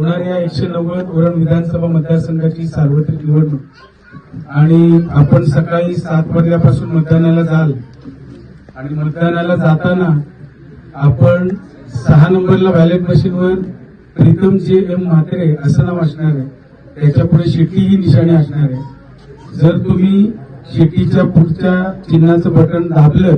होणाऱ्या एकशे नव्वद उरण विधानसभा मतदारसंघाची सार्वत्रिक निवडणूक. आणि आपण सकाळी सात वाजल्यापासून मतदानाला जाल. आणि मतदानाला जाताना आपण सहा नंबरला बॅलेट मशीनवर प्रीतम जे एम म्हात्रे असं नाव असणार आहे. त्याच्या पुढे शेट्टी ही निशाणी असणार आहे. जर तुम्ही शेट्टीच्या पुढच्या चिन्हाचं बटन दाबलं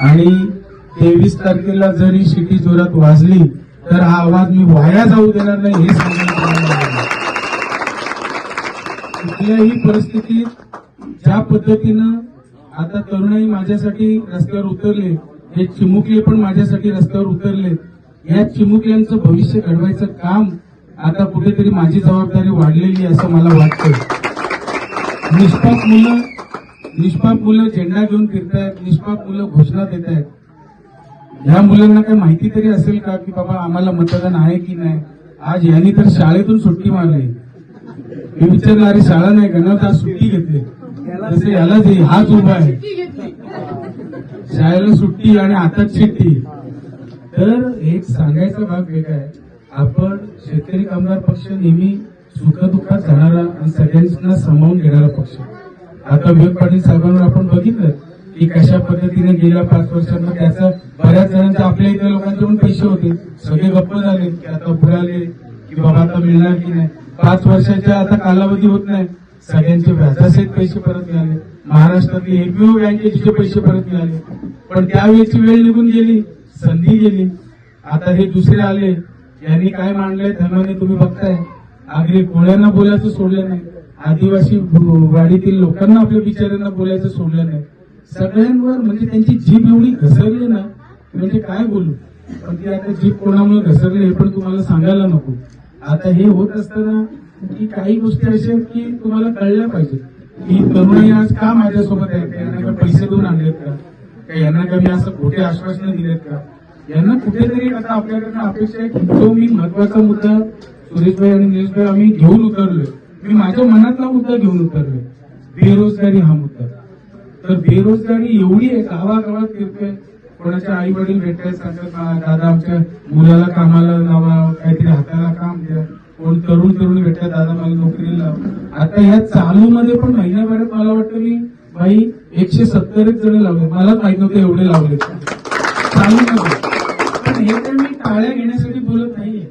आणि तेवीस तारखेला जर ही शिटी जोरात वाजली तर हा आवाज मी वाया जाऊ देणार नाही हे सांगायला कुठल्याही परिस्थितीत ज्या पद्धतीनं आता तरुणाई माझ्यासाठी रस्त्यावर उतरले हे चिमुकले पण माझ्यासाठी रस्त्यावर उतरले या चिमुकल्यांचं भविष्य घडवायचं काम आता कुठेतरी माझी जबाबदारी वाढलेली आहे असं मला वाटतं निष्पाप मुलं निष्पाप मुलं झेंडा घेऊन फिरतायत निष्पाप मुलं घोषणा देत आहेत या मुलांना काही माहिती तरी असेल का की बाबा आम्हाला मतदान आहे की नाही? आज यांनी तर शाळेतून सुट्टी मारली. मी विचारलं अरे शाळा नाही गणवत आज सुट्टी घेतली. तसे यालाच हाच उभा आहे. शाळेला सुट्टी आणि हातात शिट्टी. तर एक सांगायचा भाग वेगळा आहे. आपण शेतकरी कामगार पक्ष नेहमी सुखदुःखात जाणारा आणि सगळ्यांना सामावून घेणारा पक्ष. आता विवेक पाटील साहेबांवर आपण बघितलं की कशा पद्धतीने गेल्या पाच वर्षांना त्याचा बऱ्याच जणांचे आपल्या इथल्या लोकांचे पण पैसे होते. सगळे गप्प झाले की आता बुडाले की बाबा आता मिळणार की नाही. पाच वर्षाच्या आता कालावधी होत नाही. सगळ्यांचे व्याजासहित पैसे परत मिळाले. महाराष्ट्रातले एकमेव बँकेचे पैसे परत मिळाले. पण त्यावेळेची वेळ निघून गेली. संधी गेली. आता हे दुसरे आले. यांनी काय मांडलंय धर्माने तुम्ही बघताय. आगरी कोळ्यांना बोलायचं सोडलं नाही. आदिवासी वाडीतील लोकांना आपल्या बिचाऱ्यांना बोलायचं सोडलं नाही. सगळ्यांवर म्हणजे त्यांची जीभ एवढी घसरली ना म्हणजे काय बोलू? पण ती आता जीभ कोणामुळे घसरली हे पण तुम्हाला सांगायला नको. आता हे होत असताना की काही गोष्टी अशा आहेत की तुम्हाला कळल्या पाहिजेत. की तरुणाई आज का माझ्यासोबत आहे? का यांना का पैसे देऊन आणलेत का? का यांना का मी असं खोटे आश्वासनं दिलेत का? यांना कुठेतरी आता आपल्याकडनं अपेक्षा आहे की तो मी महत्त्वाचा मुद्दा सुरेशभाई आणि निलेशभाई आम्ही घेऊन उतरलोय. मी माझ्या मनातला मुद्दा घेऊन उतरलोय. बेरोजगारी हा मुद्दा. तर बेरोजगारी एवढी आहे गावागावात फिरतोय. कोणाच्या आई वडील भेटतायत सांगतात दादा आमच्या मुलाला कामाला लावा काहीतरी हाताला काम द्या. कोण तरुण तरुण भेटतात दादा मला नोकरीला लावा. आता ह्या चालू मध्ये पण महिन्याभरात मला वाटतं मी बाई एकशे सत्तर एक जण लावले. मलाच माहीत नव्हतं एवढे लावले. चालू मध्ये पण हे काय मी टाळ्या घेण्यासाठी बोलत नाहीये.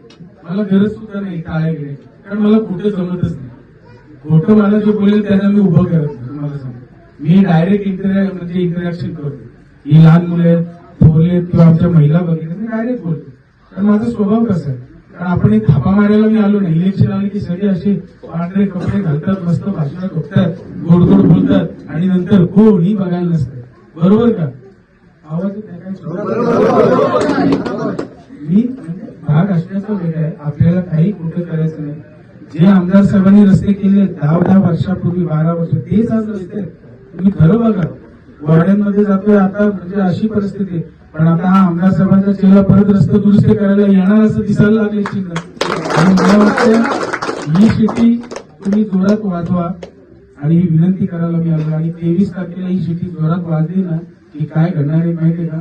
मला गरज सुद्धा नाही टाळ्या घेण्याची. कारण मला कुठे जमतच नाही. खोटं मला जे बोलेल त्यांना मी उभं करत नाही मला सांग मी डायरेक्ट इंटरॅक्ट म्हणजे इंटरॅक्शन करतो ही लहान मुले थोरले आहेत किंवा आमच्या महिला बघितले मी डायरेक्ट बोलतो कारण माझा स्वभाव कसा आहे. कारण आपण एक थापा मारायला मी आलो नाही. इलेक्शन आले की सगळे असे पांढरे कपडे घालतात मस्त भाषण ठोकतात गोड गोड बोलतात. आणि नंतर कोणी बघायला नसतं. बरोबर का? आवाज मी म्हणजे भाग असण्याचा वेळ आहे. आपल्याला काही कुठं करायचं नाही. जे आमदार साहेबांनी रस्ते केले दहा दहा वर्षापूर्वी बारा वर्ष तेच आज रस्ते तुम्ही खरं बघा. वाड्यांमध्ये जातोय आता म्हणजे अशी परिस्थिती आहे. पण आता हा आमदार साहेबांचा चेहरा परत रस्ते दुरुस्त करायला येणार असं दिसायला लागले चिन्ह. आणि मला वाटतं ही शेती तुम्ही जोरात वाजवा आणि ही विनंती करायला मी आलो आणि तेवीस तारखेला ही शेती जोरात वाजली ना की काय घडणार आहे माहितीये का?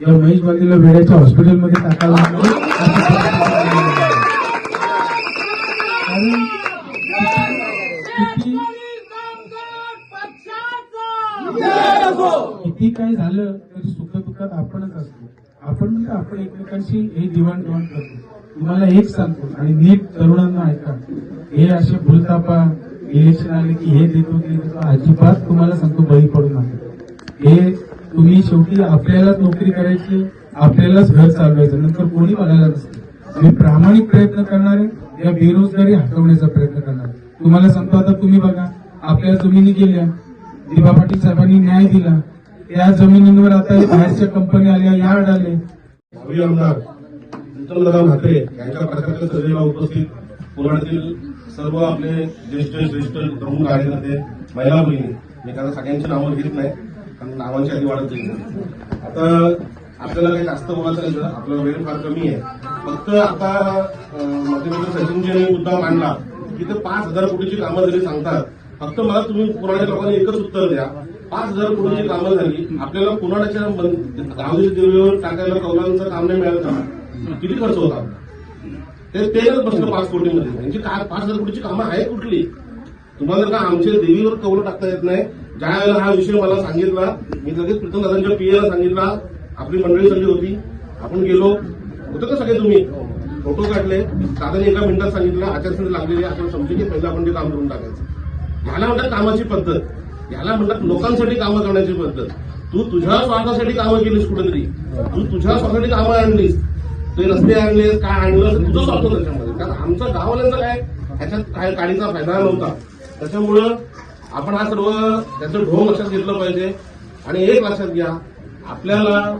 या महेश बांधीला वेळेच्या हॉस्पिटलमध्ये टाकायला किती काय झालं तरी सुखदुःखात आपणच असतो. आपण म्हणजे आपण एकमेकांशी हे दिवाणघेवाण करतो. तुम्हाला एक सांगतो आणि नीट तरुणांना ऐका. हे असे भूलतापा इलेक्शन आले की हे देतो की अजिबात तुम्हाला सांगतो बळी पडू नका. हे तुम्ही शेवटी आपल्यालाच नोकरी करायची आपल्यालाच घर चालवायचं नंतर कोणी बघायला नसतं. मी प्रामाणिक प्रयत्न करणार आहे या बेरोजगारी हटवण्याचा प्रयत्न करणार. तुम्हाला सांगतो आता तुम्ही बघा आपल्या जमिनी गेल्या दिबा पाटील साहेबांनी न्याय दिला या जमिनींवर आता बाहेरच्या कंपनी आल्या यार्ड आले. भावी आमदार विठ्ठलदादा म्हात्रे यांच्या प्रत्यक्ष सभेला उपस्थित पुराणातील सर्व आपले ज्येष्ठ श्रेष्ठ प्रमुख कार्यकर्ते महिला बहिणी मी त्यांना सगळ्यांची नावं घेत नाही कारण नावांची आधी वाढत जाईल आता आपल्याला काही जास्त बोलायचं नाही सर. आपला वेळ फार कमी आहे. फक्त आता मध्यमंत्री माझे सचिनजींनी मुद्दा मांडला की ते पाच हजार कोटीची कामं जरी सांगतात फक्त मला तुम्ही पुराण्या लोकांनी एकच उत्तर द्या. पाच हजार कोटीची कामं झाली. आपल्याला पुराणाच्या गावदेवी देवीवर टाकायला कौलांचं काम नाही मिळालं का किती खर्च होता? ते तेच बसलं पाच कोटीमध्ये. त्यांची काय पाच हजार कोटीची कामं आहेत कुठली? तुम्हाला जर का आमच्या देवीवर कौल टाकता येत नाही? ज्या वेळेला हा विषय मला सांगितला मी लगेच प्रीतम दादांच्या पीएला सांगितला. आपली मंडळी सगळी होती. आपण गेलो. होतं का सगळे तुम्ही? फोटो काढले. दादाने एका मिनिटात सांगितलं आचारसंहिता लागलेली आपण समजू की पहिलं आपण ते काम करून टाकायचं. मला म्हणतात कामाची पद्धत. याला म्हणतात लोकांसाठी कामं करण्याची पद्धत. तू तुझ्या स्वार्थासाठी कामं केलीस कुठेतरी. तू तुझ्या स्वार्थासाठी कामं आणलीस. ते रस्ते आणलेस काय आणलं तुझं स्वार्थ त्याच्यामध्ये. कारण आमचं गाववाल्यांचं काय ह्याच्यात काय काडीचा फायदा नव्हता. त्याच्यामुळं आपण हा सर्व त्याचं ढोंग लक्षात घेतलं पाहिजे. आणि एक लक्षात घ्या आपल्याला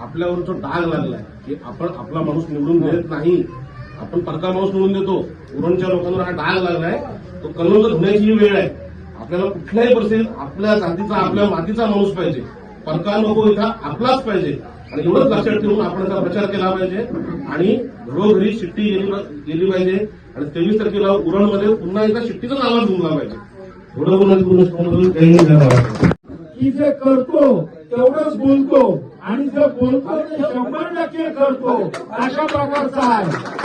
आपल्यावर जो डाग लागलाय की आपण आपला माणूस निवडून देत नाही. आपण परका माणूस निवडून देतो. उरणच्या लोकांवर हा डाग लागलाय. तो कलंक धुण्याची वेळ आहे. आपल्याला कुठल्याही परिस्थितीत आपल्या जातीचा आपल्या मातीचा माणूस पाहिजे. परका नको इथं आपलाच पाहिजे. आणि एवढंच लक्षात ठेवून आपण त्याचा प्रचार केला पाहिजे. आणि घरोघरी शिट्टी गेली पाहिजे. आणि तेवीस तारखेला उरणमध्ये पुन्हा एकदा शिट्टीचा नावा जुळला पाहिजे. की जे करतो तेवढंच बोलतो. आणि जे बोलतो ते शंभर टक्के करतो. अशा प्रकारचा आहे.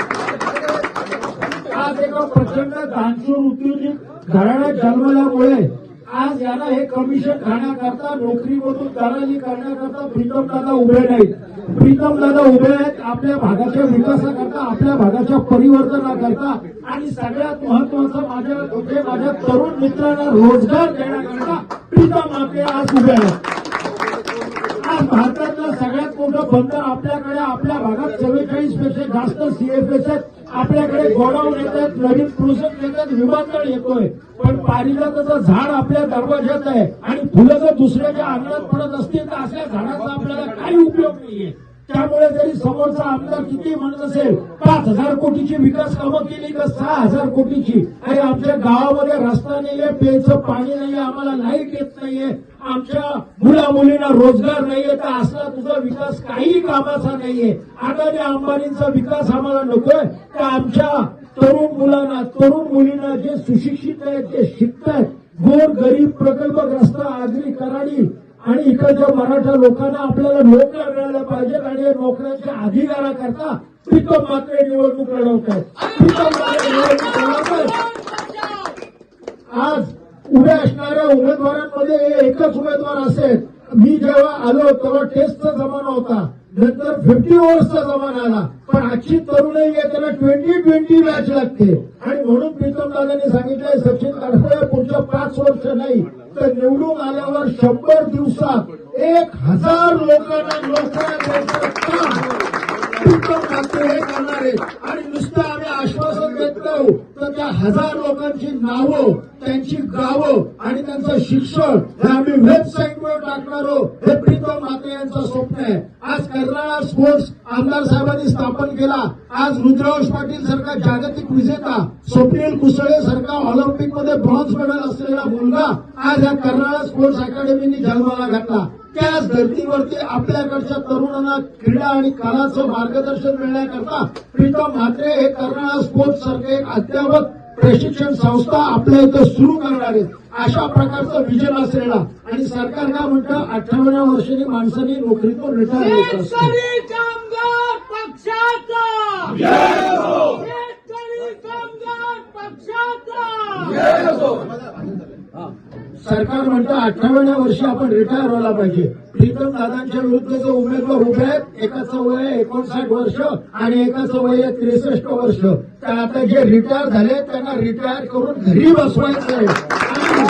आज एका प्रचंड दानशूर उद्योजिक घराण्यात जन्मल्यामुळे आज यांना हे कमिशन खाण्याकरता नोकरीमधून दलाली करण्याकरता प्रीतम दादा उभे नाहीत. प्रीतम दादा उभे आहेत आपल्या भागाच्या विकासाकरता आपल्या भागाच्या परिवर्तनाकरता आणि सगळ्यात महत्वाचं माझ्या म्हणजे माझ्या तरुण मित्रांना रोजगार देण्याकरता प्रीतम आपले आज उभे आहेत. आज भारतातलं सगळ्यात मोठं बंदर आपल्याकडे आपल्या भागात चव्वेचाळीसपेक्षा जास्त सीएफएस आहेत. आपल्याकडे गोडाऊन येतात नवीन प्रोसेस येतात विमानतळ येतोय. पण पारिजाताचं झाड आपल्या दरवाज्यात आहे आणि फुलं जर दुसऱ्याच्या अंगणात पडत असतील तर अशा झाडाचा आपल्याला काही उपयोग नाहीये. त्यामुळे जरी समोरचा आमदार किती म्हणत असेल पाच हजार कोटीची विकास कामं केली का सहा हजार कोटीची? अरे आमच्या गावामध्ये रस्ता नाहीये पेयचं पाणी नाहीये आम्हाला लाइट येत नाहीये आमच्या मुला मुलींना रोजगार नाहीये तर असला तुझा विकास काही कामाचा नाहीये. अदानी अंबानींचा विकास आम्हाला नकोय तर आमच्या तरुण मुलांना तरुण मुलींना जे सुशिक्षित आहेत जे शिकतायत गोर गरीब प्रकल्पग्रस्त आगरी कराडी आणि इकडच्या मराठा लोकांना आपल्याला नोकऱ्या मिळाल्या पाहिजेत आणि या नोकऱ्यांच्या अधिकाराकरता प्रीतम मात्रे निवडणूक लढवत आहेत. प्रीतम मात्रे निवडणूक लढवत आहेत. आज उभ्या असणाऱ्या उमेदवारांमध्ये हे एकच उमेदवार असेल. मी जेव्हा आलो तेव्हा टेस्टचा जमाना होता. नंतर फिफ्टी ओव्हर्सचा जमाना आला. पण आजची तरुणाई आहे त्याला ट्वेंटी ट्वेंटी मॅच लागते. आणि म्हणून प्रीतम दादांनी सांगितलंय सचिन तडफळे पुढच्या पाच वर्ष नाही. तर निवडून आल्यावर शंभर दिवसात एक हजार लोकांना नोकऱ्या द्यायचं काम. हे करणार. आहे आणि नुसतं आम्ही आश्वासन देत नाही तर त्या हजार लोकांची नावं त्यांची गावं आणि त्यांचं शिक्षण हे आम्ही वेबसाईटवर टाकणार आहोत. हे प्रीतम माते यांचं स्वप्न आहे. आज कर्नाळा स्पोर्ट्स आमदार साहेबांनी स्थापन केला. आज रुद्रवंश पाटील सारखा जागतिक विजेता स्वप्नील कुसळे सारखा ऑलिम्पिकमध्ये ब्रॉन्झ मेडल असलेला मुलगा आज या कर्नाळा स्पोर्ट्स अकॅडमीनी जन्माला घातला. त्याच धर्तीवरती आपल्याकडच्या तरुणांना क्रीडा आणि कलाचं मार्गदर्शन मिळण्याकरता प्रीतम म्हात्रे हे कर्नाळा स्पोर्ट्स सारखे एक अद्यावत प्रशिक्षण संस्था आपल्या इथं सुरू करणार आहेत. अशा प्रकारचं विजन असलेला आणि सरकार काय म्हणतं अठ्ठावन्न वर्षांनी माणसांनी नोकरीतून रिटायर होत असतं. सरकार म्हणतं अठ्ठावन्न वर्षी आपण रिटायर व्हायला पाहिजे. प्रीतम दादांच्या विरुद्ध जे उमेदवार उभे आहेत एकाचं वय एकोणसाठ वर्ष आणि एकाचं वय त्रेसष्ट वर्ष. तर आता जे रिटायर झाले त्यांना रिटायर करून घरी बसवायचं आहे आणि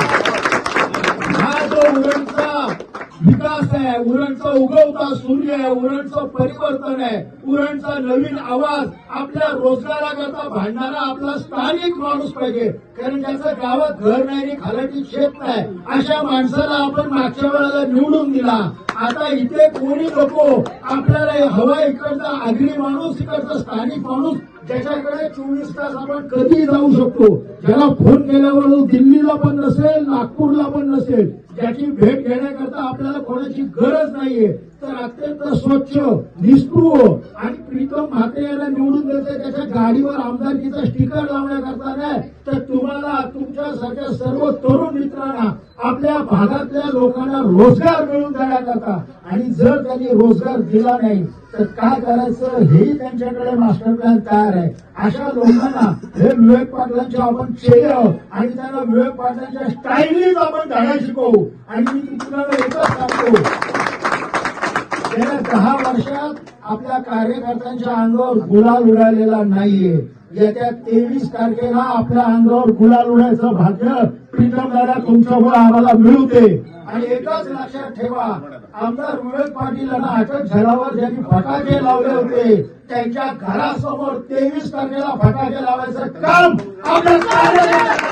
हा जो उरणचा विकास आहे उरणचा उगवता सूर्य आहे उरणचं परिवर्तन आहे उरणचा नवीन आवाज आपल्या रोजगाराकरता भांडणारा आपला स्थानिक माणूस पाहिजे. कारण त्याचं गावात घर नाही आणि खालाटी शेत नाही अशा माणसाला आपण मागच्या वेळेला निवडून दिला. आता इथे कोणी नको आपल्याला हवा इकडचा आगरी माणूस इकडचा स्थानिक माणूस ज्याच्याकडे चोवीस तास आपण कधी जाऊ शकतो. ज्याला फोन केल्यावर दिल्लीला पण नसेल नागपूरला पण नसेल ज्याची भेट घेण्याकरता आपल्याला कोणाची गरज नाहीये. तर अत्यंत स्वच्छ निष्पृह आणि प्रीतम म्हात्रे यांना निवडून देते त्याच्या गाडीवर आमदारकीचा स्टिकर लावण्याकरता नाही. तर तुम्हाला तुमच्यासारख्या सर्व तरुण मित्रांना आपल्या भागातल्या लोकांना रोजगार मिळून देण्याकरता. आणि जर त्यांनी रोजगार दिला नाही तर काय करायचं? हे त्यांच्याकडे मास्टर प्लॅन तयार आहे. अशा लोकांना हे विवेक पाटलांचे आपण चेहरे आणि त्यांना विवेक पाटलांच्या स्टाईलनीच आपण धडा शिकवू. आणि मी तुम्हाला एकच सांगतो. गेल्या दहा वर्षात आपल्या कार्यकर्त्यांच्या अंगावर गुलाल उडालेला नाहीये. येत्या तेवीस तारखेला आपल्या अंगावर गुलाल उडायचं भाग्य प्रीतम दादा तुमच्यामुळे आम्हाला मिळू दे आणि एकच लक्षात ठेवा आमदार विवेक पाटील यांना अटक झाल्यावर ज्यांनी फटाके लावले होते त्यांच्या घरासमोर तेवीस तारखेला फटाके लावायचं काम आमदार